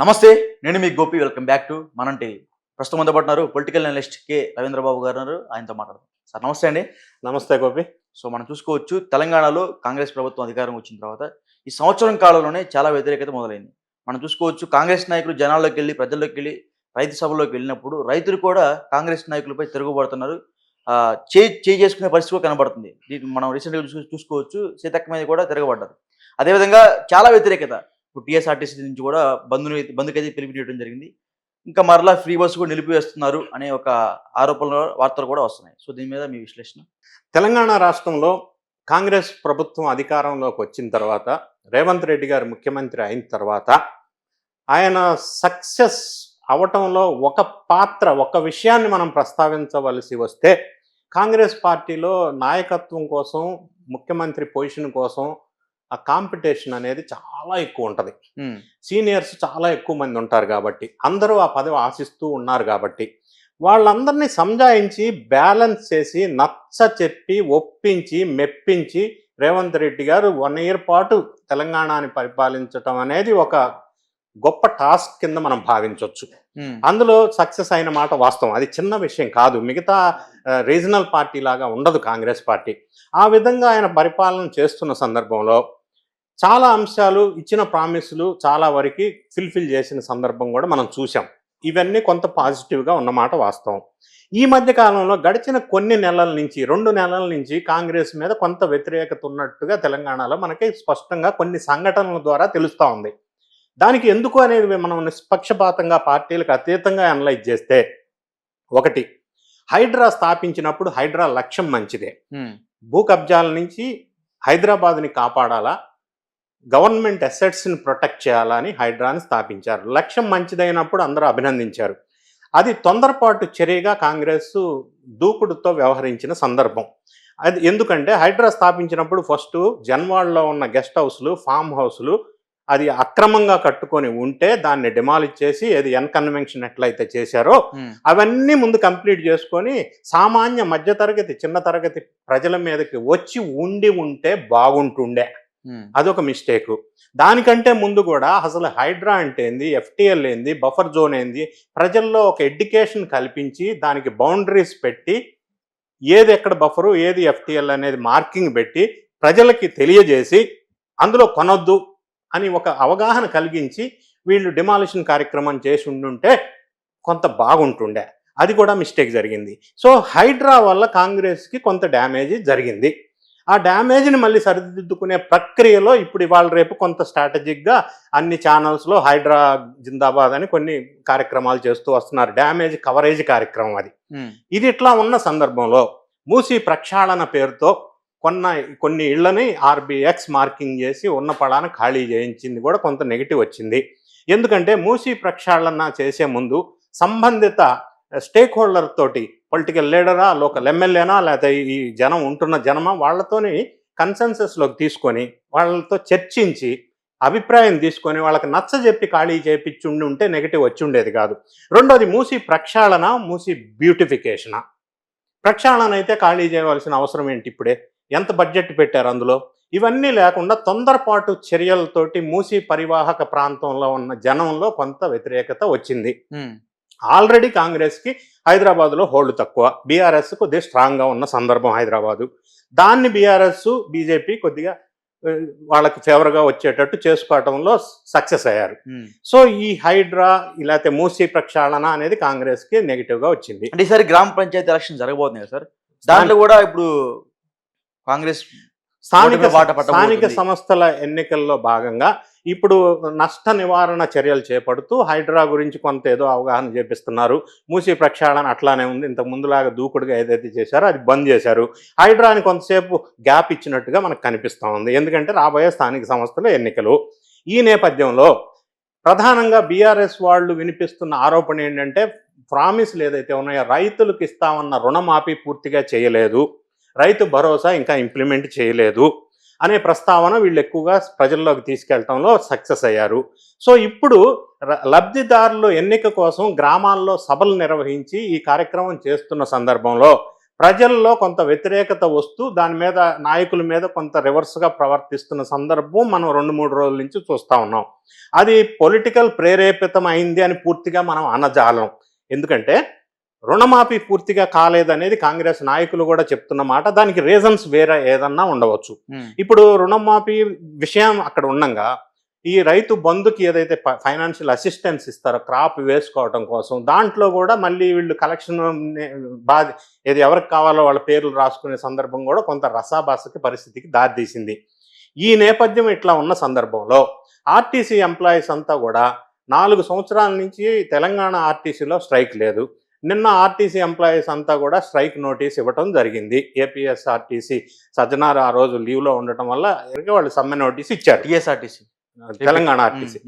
నమస్తే నేను మీ గోపి. వెల్కమ్ బ్యాక్ టు మనం టీవీ ప్రస్తుతం అందుబాటున్నారు పొలిటికల్ అనలిస్ట్ కె రవీంద్రబాబు గారు ఉన్నారు. ఆయనతో మాట్లాడదాం. సార్ నమస్తే అండి. నమస్తే గోపి. సో మనం చూసుకోవచ్చు తెలంగాణలో కాంగ్రెస్ ప్రభుత్వం అధికారం వచ్చిన తర్వాత ఈ సంవత్సరం కాలంలోనే చాలా వ్యతిరేకత మొదలైంది. మనం చూసుకోవచ్చు కాంగ్రెస్ నాయకులు జనాల్లోకి వెళ్ళి ప్రజల్లోకి వెళ్ళి రైతు సభల్లోకి వెళ్ళినప్పుడు రైతులు కూడా కాంగ్రెస్ నాయకులపై తిరుగుబడుతున్నారు చే చేయి చేసుకునే పరిస్థితి కూడా కనబడుతుంది. మనం రీసెంట్గా చూ చూసుకోవచ్చు సీతక్క మీద కూడా తిరగబడ్డారు అదేవిధంగా చాలా వ్యతిరేకత. ఇప్పుడు టీఎస్ఆర్టీసీ నుంచి కూడా బంధుని బంధుకైతే పిలిపియడం జరిగింది. ఇంకా మరలా ఫ్రీ బస్సు కూడా నిలిపివేస్తున్నారు అనే ఒక ఆరోపణలు వార్తలు కూడా వస్తున్నాయి. సో దీని మీద మీ విశ్లేషణ? తెలంగాణ రాష్ట్రంలో కాంగ్రెస్ ప్రభుత్వం అధికారంలోకి వచ్చిన తర్వాత రేవంత్ రెడ్డి గారు ముఖ్యమంత్రి అయిన తర్వాత ఆయన సక్సెస్ అవటంలో ఒక పాత్ర ఒక విషయాన్ని మనం ప్రస్తావించవలసి వస్తే కాంగ్రెస్ పార్టీలో నాయకత్వం కోసం ముఖ్యమంత్రి పొజిషన్ కోసం ఆ కాంపిటీషన్ అనేది చాలా ఎక్కువ ఉంటుంది. సీనియర్స్ చాలా ఎక్కువ మంది ఉంటారు కాబట్టి అందరూ ఆ పదవి ఆశిస్తూ ఉన్నారు కాబట్టి వాళ్ళందరినీ సంజాయించి బ్యాలెన్స్ చేసి నచ్చ చెప్పి ఒప్పించి మెప్పించి రేవంత్ రెడ్డి గారు వన్ ఇయర్ పాటు తెలంగాణని పరిపాలించటం అనేది ఒక గొప్ప టాస్క్ కింద మనం భావించవచ్చు అందులో సక్సెస్ అయిన మాట వాస్తవం. అది చిన్న విషయం కాదు. మిగతా రీజనల్ పార్టీ లాగా ఉండదు కాంగ్రెస్ పార్టీ. ఆ విధంగా ఆయన పరిపాలన చేస్తున్న సందర్భంలో చాలా అంశాలు ఇచ్చిన ప్రామిసులు చాలా వరకు ఫిల్ఫిల్ చేసిన సందర్భం కూడా మనం చూసాం ఇవన్నీ కొంత పాజిటివ్గా ఉన్నమాట వాస్తవం. ఈ మధ్య కాలంలో గడిచిన కొన్ని నెలల నుంచి రెండు నెలల నుంచి కాంగ్రెస్ మీద కొంత వ్యతిరేకత ఉన్నట్టుగా తెలంగాణలో మనకి స్పష్టంగా కొన్ని సంఘటనల ద్వారా తెలుస్తూ ఉంది. దానికి ఎందుకు అనేది మనం నిష్పక్షపాతంగా పార్టీలకు అతీతంగా అనలైజ్ చేస్తే ఒకటి హైడ్రా స్థాపించినప్పుడు హైడ్రా లక్ష్యం మంచిదే. భూ కబ్జాల నుంచి హైదరాబాద్ని కాపాడాలా? గవర్నమెంట్ అసెట్స్ని ప్రొటెక్ట్ చేయాలని హైడ్రాని స్థాపించారు. లక్ష్యం మంచిదైనప్పుడు అందరూ అభినందించారు. అది తొందరపాటు చర్యగా కాంగ్రెస్ దూకుడుతో వ్యవహరించిన సందర్భం. అది ఎందుకంటే హైడ్రా స్థాపించినప్పుడు ఫస్ట్ జన్వాడలో ఉన్న గెస్ట్ హౌస్లు ఫామ్ హౌస్లు అది అక్రమంగా కట్టుకొని ఉంటే దాన్ని డిమాలిష్ చేసి అది ఎన్కన్వెన్షన్ ఎట్లయితే చేశారో అవన్నీ ముందు కంప్లీట్ చేసుకొని సామాన్య మధ్యతరగతి చిన్న తరగతి ప్రజల మీదకి వచ్చి ఉండి ఉంటే బాగుంటుండే. అదొక మిస్టేక్. దానికంటే ముందు కూడా అసలు హైడ్రా అంటే ఏంది? ఎఫ్టిఎల్ ఏంది? బఫర్ జోన్ ఏంది? ప్రజల్లో ఒక ఎడ్యుకేషన్ కల్పించి దానికి బౌండరీస్ పెట్టి ఏది ఎక్కడ బఫరు ఏది ఎఫ్టిఎల్ అనేది మార్కింగ్ పెట్టి ప్రజలకి తెలియజేసి అందులో కొనొద్దు అని ఒక అవగాహన కలిగించి వీళ్ళు డిమాలిషన్ కార్యక్రమం చేసి ఉండుంటే కొంత బాగుంటుండే. అది కూడా మిస్టేక్ జరిగింది. సో హైడ్రా వల్ల కాంగ్రెస్కి కొంత డ్యామేజ్ జరిగింది. ఆ డ్యామేజ్ని మళ్ళీ సరిదిద్దుకునే ప్రక్రియలో ఇప్పుడు ఇవాళ రేపు కొంత స్ట్రాటజిక్గా అన్ని ఛానల్స్లో హైడ్రా జిందాబాద్ అని కొన్ని కార్యక్రమాలు చేస్తూ వస్తున్నారు. డ్యామేజ్ కవరేజ్ కార్యక్రమం అది. ఇది ఇట్లా ఉన్న సందర్భంలో మూసి ప్రక్షాళన పేరుతో కొన్న కొన్ని ఇళ్ళని ఆర్బిఎక్స్ మార్కింగ్ చేసి ఉన్న పడాన ఖాళీ చేయించింది కూడా కొంత నెగిటివ్ వచ్చింది. ఎందుకంటే మూసి ప్రక్షాళన చేసే ముందు సంబంధిత స్టేక్ హోల్డర్ తోటి పొలిటికల్ లీడరా లోకల్ ఎమ్మెల్యేనా లేకపోతే ఈ జనం ఉంటున్న జనమా వాళ్ళతోని కన్సెన్సస్లోకి తీసుకొని వాళ్ళతో చర్చించి అభిప్రాయం తీసుకొని వాళ్ళకి నచ్చ చెప్పి ఖాళీ చేపించి ఉండి ఉంటే నెగిటివ్ వచ్చి ఉండేది కాదు. రెండోది మూసి ప్రక్షాళన మూసి బ్యూటిఫికేషనా ప్రక్షాళన అయితే ఖాళీ చేయవలసిన అవసరం ఏంటి ఇప్పుడే? ఎంత బడ్జెట్ పెట్టారు అందులో? ఇవన్నీ లేకుండా తొందరపాటు చర్యలతోటి మూసి పరివాహక ప్రాంతంలో ఉన్న జనంలో కొంత వ్యతిరేకత వచ్చింది. ఆల్రెడీ కాంగ్రెస్కి హైదరాబాద్లో హోల్డ్ తక్కువ. బీఆర్ఎస్ కొద్దిగా స్ట్రాంగ్గా ఉన్న సందర్భం హైదరాబాదు. దాన్ని బీఆర్ఎస్ బీజేపీ కొద్దిగా వాళ్ళకి ఫేవర్గా వచ్చేటట్టు చేసుకోవటంలో సక్సెస్ అయ్యారు. సో ఈ హైడ్రా లేకపోతే మూసీ ప్రక్షాళన అనేది కాంగ్రెస్కి నెగిటివ్గా వచ్చింది. అంటే ఈసారి గ్రామ పంచాయతీ ఎలక్షన్ జరగబోతుంది కదా సార్? దాంట్లో కూడా ఇప్పుడు కాంగ్రెస్ స్థానిక. స్థానిక సంస్థల ఎన్నికల్లో భాగంగా ఇప్పుడు నష్ట నివారణ చర్యలు చేపడుతూ హైడ్రా గురించి కొంత ఏదో అవగాహన చేపిస్తున్నారు. మూసీ ప్రక్షాళన అట్లానే ఉంది. ఇంత ముందులాగా దూకుడుగా ఏదైతే చేశారో అది బంద్ చేశారు. హైడ్రాని కొంతసేపు గ్యాప్ ఇచ్చినట్టుగా మనకు కనిపిస్తూ ఉంది. ఎందుకంటే రాబోయే స్థానిక సంస్థల ఎన్నికలు. ఈ నేపథ్యంలో ప్రధానంగా బీఆర్ఎస్ వాళ్ళు వినిపిస్తున్న ఆరోపణ ఏంటంటే ప్రామిస్లు ఏదైతే ఉన్నాయో రైతులకు ఇస్తామన్న రుణమాఫీ పూర్తిగా చేయలేదు. రైతు భరోసా ఇంకా ఇంప్లిమెంట్ చేయలేదు అనే ప్రస్తావన వీళ్ళు ఎక్కువగా ప్రజల్లోకి తీసుకెళ్ళడంలో సక్సెస్ అయ్యారు. సో ఇప్పుడు లబ్ధిదారులు ఎన్నిక కోసం గ్రామాల్లో సభలు నిర్వహించి ఈ కార్యక్రమం చేస్తున్న సందర్భంలో ప్రజల్లో కొంత వ్యతిరేకత వస్తూ దాని మీద నాయకుల మీద కొంత రివర్స్గా ప్రవర్తిస్తున్న సందర్భం మనం రెండు మూడు రోజుల నుంచి చూస్తూ ఉన్నాం. అది పొలిటికల్ ప్రేరేపితం అయింది అని పూర్తిగా మనం అనజాలం. ఎందుకంటే రుణమాఫీ పూర్తిగా కాలేదనేది కాంగ్రెస్ నాయకులు కూడా చెప్తున్న మాట. దానికి రీజన్స్ వేరే ఏదన్నా ఉండవచ్చు. ఇప్పుడు రుణమాఫీ విషయం అక్కడ ఉండంగా ఈ రైతు బంధుకి ఏదైతే ఫైనాన్షియల్ అసిస్టెన్స్ ఇస్తారో క్రాప్ వేసుకోవడం కోసం దాంట్లో కూడా మళ్ళీ వీళ్ళు కలెక్షన్ బాధ ఏది ఎవరికి కావాలో వాళ్ళ పేర్లు రాసుకునే సందర్భం కూడా కొంత రసాభాసకి పరిస్థితికి దారితీసింది. ఈ నేపథ్యం ఇట్లా ఉన్న సందర్భంలో ఆర్టీసీ ఎంప్లాయీస్ అంతా కూడా నాలుగు సంవత్సరాల నుంచి తెలంగాణ ఆర్టీసీలో స్ట్రైక్ లేదు. నిన్న ఆర్టీసీ ఎంప్లాయీస్ అంతా కూడా స్ట్రైక్ నోటీస్ ఇవ్వటం జరిగింది. ఏపీఎస్ఆర్టీసీ సజ్జనార్ ఆ రోజు లీవ్లో ఉండటం వల్ల వాళ్ళు సమ్మె నోటీస్ ఇచ్చారు. టిఎస్ఆర్టీసీ. తెలంగాణ ఆర్టీసీ.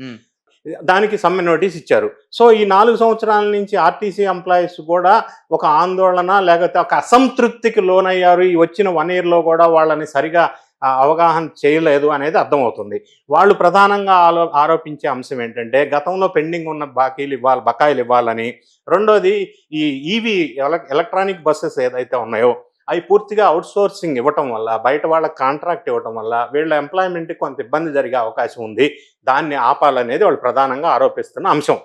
దానికి సమ్మె నోటీస్ ఇచ్చారు. సో ఈ నాలుగు సంవత్సరాల నుంచి ఆర్టీసీ ఎంప్లాయీస్ కూడా ఒక ఆందోళన లేకపోతే ఒక అసంతృప్తికి లోనయ్యారు. ఈ వచ్చిన వన్ ఇయర్లో కూడా వాళ్ళని సరిగా అవగాహన చేయలేదు అనేది అర్థమవుతుంది. వాళ్ళు ప్రధానంగా ఆలో ఆరోపించే అంశం ఏంటంటే గతంలో పెండింగ్ ఉన్న బాకీలు ఇవ్వాలి బకాయిలు ఇవ్వాలని. రెండోది ఈ ఈవీ ఎలక్ట్రానిక్ బస్సెస్ ఏదైతే ఉన్నాయో అవి పూర్తిగా అవుట్సోర్సింగ్ ఇవ్వటం వల్ల బయట వాళ్ళకి కాంట్రాక్ట్ ఇవ్వటం వల్ల వీళ్ళ ఎంప్లాయ్మెంట్కి కొంత ఇబ్బంది జరిగే అవకాశం ఉంది. దాన్ని ఆపాలనేది వాళ్ళు ప్రధానంగా ఆరోపిస్తున్న అంశం.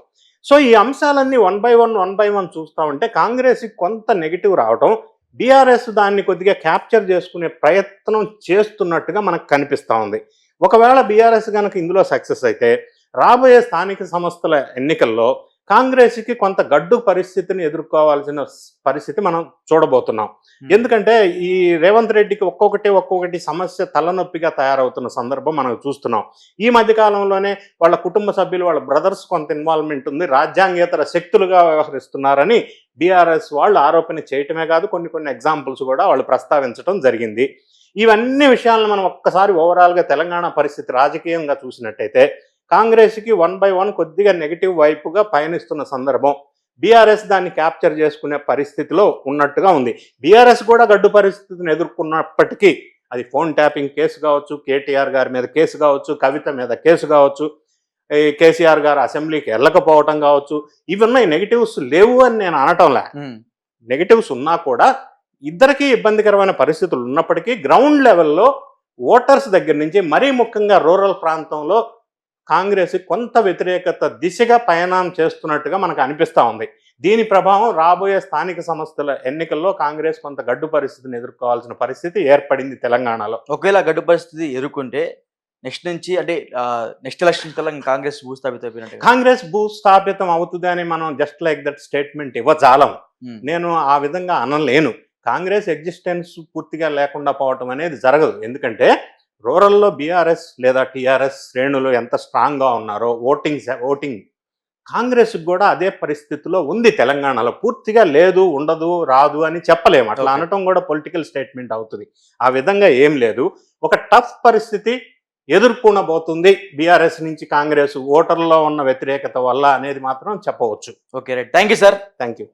సో ఈ అంశాలన్నీ one by one one by one చూస్తూ ఉంటే కాంగ్రెస్కి కొంత నెగిటివ్ రావటం బీఆర్ఎస్ దాన్ని కొద్దిగా క్యాప్చర్ చేసుకునే ప్రయత్నం చేస్తున్నట్టుగా మనకు కనిపిస్తూ ఉంది. ఒకవేళ బీఆర్ఎస్ కనుక ఇందులో సక్సెస్ అయితే రాబోయే స్థానిక సంస్థల ఎన్నికల్లో కాంగ్రెస్కి కొంత గడ్డు పరిస్థితిని ఎదుర్కోవాల్సిన పరిస్థితి మనం చూడబోతున్నాం. ఎందుకంటే ఈ రేవంత్ రెడ్డికి ఒక్కొక్కటి ఒక్కొక్కటి సమస్య తలనొప్పిగా తయారవుతున్న సందర్భం మనం చూస్తున్నాం. ఈ మధ్య కాలంలోనే వాళ్ళ కుటుంబ సభ్యులు వాళ్ళ బ్రదర్స్ కొంత ఇన్వాల్వ్మెంట్ ఉంది. రాజ్యాంగేతర శక్తులుగా వ్యవహరిస్తున్నారని బీఆర్ఎస్ వాళ్ళు ఆరోపణ చేయటమే కాదు కొన్ని కొన్ని ఎగ్జాంపుల్స్ కూడా వాళ్ళు ప్రస్తావించడం జరిగింది. ఇవన్నీ విషయాలను మనం ఒక్కసారి ఓవరాల్గా తెలంగాణ పరిస్థితి రాజకీయంగా చూసినట్టయితే కాంగ్రెస్కి వన్ బై వన్ కొద్దిగా నెగిటివ్ వైపుగా పయనిస్తున్న సందర్భం. బీఆర్ఎస్ దాన్ని క్యాప్చర్ చేసుకునే పరిస్థితిలో ఉన్నట్టుగా ఉంది. బీఆర్ఎస్ కూడా గడ్డు పరిస్థితిని ఎదుర్కొన్నప్పటికీ అది ఫోన్ ట్యాపింగ్ కేసు కావచ్చు కేటీఆర్ గారి మీద కేసు కావచ్చు కవిత మీద కేసు కావచ్చు ఈ కేసీఆర్ గారు అసెంబ్లీకి వెళ్ళకపోవటం కావచ్చు ఇవన్నీ నెగిటివ్స్ లేవు అని నేను అనటంలే. నెగిటివ్స్ ఉన్నా కూడా ఇద్దరికీ ఇబ్బందికరమైన పరిస్థితులు ఉన్నప్పటికీ గ్రౌండ్ లెవెల్లో ఓటర్స్ దగ్గర నుంచి మరీ ముఖ్యంగా రూరల్ ప్రాంతంలో కాంగ్రెస్ కొంత వ్యతిరేకత దిశగా పయనం చేస్తున్నట్టుగా మనకు అనిపిస్తూ ఉంది. దీని ప్రభావం రాబోయే స్థానిక సంస్థల ఎన్నికల్లో కాంగ్రెస్ కొంత గడ్డు పరిస్థితిని ఎదుర్కోవాల్సిన పరిస్థితి ఏర్పడింది తెలంగాణలో. ఒకవేళ గడ్డు పరిస్థితి ఎదుర్కొంటే నెక్స్ట్ నుంచి అంటే నెక్స్ట్ ఎలక్షన్ కల్లా ఇంకా కాంగ్రెస్ భూస్థాపిత అయిపోయినట్టు కాంగ్రెస్ భూస్థాపితం అవుతుంది అని మనం జస్ట్ లైక్ దట్ స్టేట్మెంట్ ఇవ్వజాలం. నేను ఆ విధంగా అనలేను. కాంగ్రెస్ ఎగ్జిస్టెన్స్ పూర్తిగా లేకుండా పోవటం అనేది జరగదు. ఎందుకంటే రూరల్లో బీఆర్ఎస్ లేదా టీఆర్ఎస్ శ్రేణులు ఎంత స్ట్రాంగ్గా ఉన్నారో ఓటింగ్ ఓటింగ్ కాంగ్రెస్ కూడా అదే పరిస్థితిలో ఉంది తెలంగాణలో. పూర్తిగా లేదు ఉండదు రాదు అని చెప్పలేము. అట్లా. అనటం కూడా పొలిటికల్ స్టేట్మెంట్ అవుతుంది. ఆ విధంగా ఏం లేదు. ఒక టఫ్ పరిస్థితి ఎదుర్కొనబోతుంది బీఆర్ఎస్ నుంచి కాంగ్రెస్ ఓటర్లో ఉన్న వ్యతిరేకత వల్ల అనేది మాత్రం చెప్పవచ్చు. Okay right. Thank you sir. Thank you